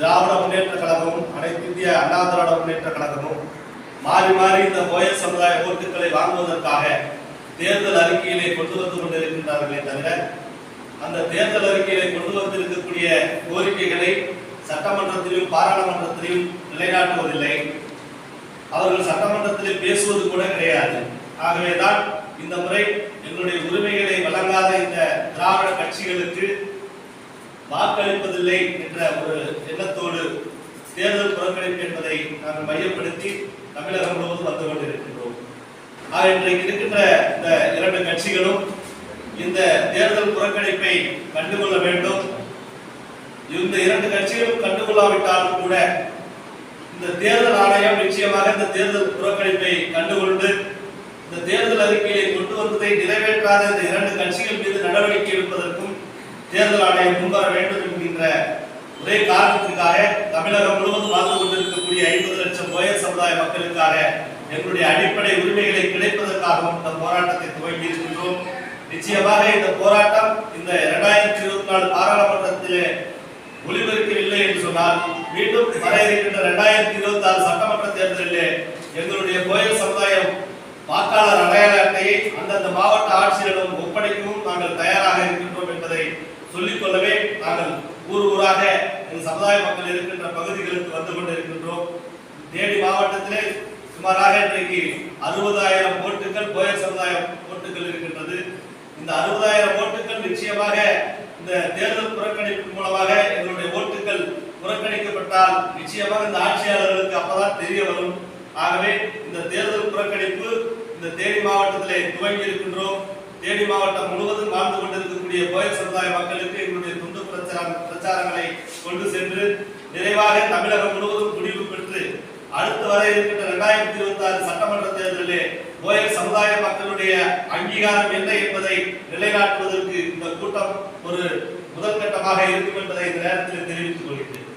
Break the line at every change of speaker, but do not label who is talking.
திராவிட முன்னேற்ற கழகமும் அனைத்து இந்திய அண்ணா திராவிட முன்னேற்ற கழகமும் மாறி மாறி இந்த போயர் சமுதாய ஓட்டுகளை வாங்குவதற்காக தேர்தல் அறிக்கையிலே கொண்டு வந்து கொண்டிருக்கின்றார்களே தவிர அந்த தேர்தல் அறிக்கையிலே கொண்டு வந்திருக்கக்கூடிய கோரிக்கைகளை சட்டமன்றத்திலும் பாராளுமன்றத்திலும் நிலைநாட்டுவதில்லை. அவர்கள் சட்டமன்றத்திலே பேசுவது கூட கிடையாது. ஆகவேதான் இந்த முறை எங்களுடைய உரிமைகளை வழங்காத இந்த திராவிட கட்சிகளுக்கு வாக்களிப்பதில்லை என்ற ஒரு தேர்தல் என்பதை நாங்கள் மையப்படுத்தி தமிழகம் முழுவதும் வந்து கொண்டிருக்கின்றோம். ஆக இன்றைக்கு இருக்கின்ற இந்த இரண்டு கட்சிகளும் இந்த தேர்தல் புறக்கணிப்பை கண்டுகொள்ள வேண்டும். இந்த இரண்டு கட்சிகளும் கண்டுகொள்ளாவிட்டாலும் கூட இந்த தேர்தல் ஆணையம் நிச்சயமாக இந்த தேர்தல் புறக்கணிப்பை கண்டுகொண்டு இந்த தேர்தல் அறிக்கையை கொண்டு வந்ததை நிறைவேற்றாத இந்த இரண்டு கட்சிகள் மீது நடவடிக்கை எடுப்பதற்கும் தேர்தல் ஆணையம் முன்வர வேண்டும் என்கின்ற ஒரே காரணத்திற்காக தமிழகம் முழுவதும் வாழ்ந்து கொண்டிருக்கக்கூடிய ஐம்பது லட்சம் உயர் சமுதாய மக்களுக்காக எங்களுடைய அடிப்படை உரிமைகளை கிடைப்பதற்காகவும் இந்த போராட்டத்தை துவங்கி இருக்கின்றோம். நிச்சயமாக இந்த போராட்டம் இந்த இரண்டாயிரத்தி இருபத்தி நாலு பாராளுமன்றத்திலே ஒளிபெருக்கவில்லை என்று சொன்னால் மீண்டும் வர இருக்கின்ற இரண்டாயிரத்தி இருபத்தி ஆறு சட்டமன்ற தேர்தலிலே எங்களுடைய கோயில் சமுதாயம் வாக்காளர் அடையாள அட்டையை அந்தந்த மாவட்ட ஆட்சியரிடம் ஒப்படைக்கவும் நாங்கள் தயாராக இருக்கின்றோம் என்பதை சொல்லிக்கொள்ளவே நாங்கள் ஊர் ஊராக எங்கள் சமுதாய மக்கள் இருக்கின்ற பகுதிகளுக்கு வந்து கொண்டிருக்கின்றோம். தேனி மாவட்டத்திலே சுமாராக இன்றைக்கு அறுபதாயிரம் ஓட்டுகள் கோயர் சமுதாயம் ஓட்டுகள் இருக்கின்றது. இந்த அறுபதாயிரம் ஓட்டுகள் நிச்சயமாக இந்த தேர்தல் புறக்கணிப்பு மூலமாக எங்களுடைய ஓட்டுகள் புறக்கணிக்கப்பட்டால் நிச்சயமாக இந்த ஆட்சியாளர்களுக்கு அப்பதான் தெரிய வரும். ஆகவே இந்த தேர்தல் புறக்கணிப்பு இந்த தேனி மாவட்டத்திலே துவங்கி இருக்கின்றோம். தேனி மாவட்டம் முழுவதும் வாழ்ந்து கொண்டிருக்கக்கூடிய கோயில் சமுதாய மக்களுக்கு எங்களுடைய துண்டு பிரச்சாரம் பிரச்சாரங்களை கொண்டு சென்று நிறைவாக தமிழகம் முழுவதும் முடிவு பெற்று அடுத்து வர இருக்கின்ற இரண்டாயிரத்தி இருபத்தி ஆறு சட்டமன்ற தேர்தலிலே கோயில் சமுதாய மக்களுடைய அங்கீகாரம் என்ன என்பதை நிலைநாட்டுவதற்கு இந்த கூட்டம் ஒரு முதல் கட்டமாக இருக்கும் என்பதை இந்த நேரத்தில் தெரிவித்துக் கொள்கிறேன்.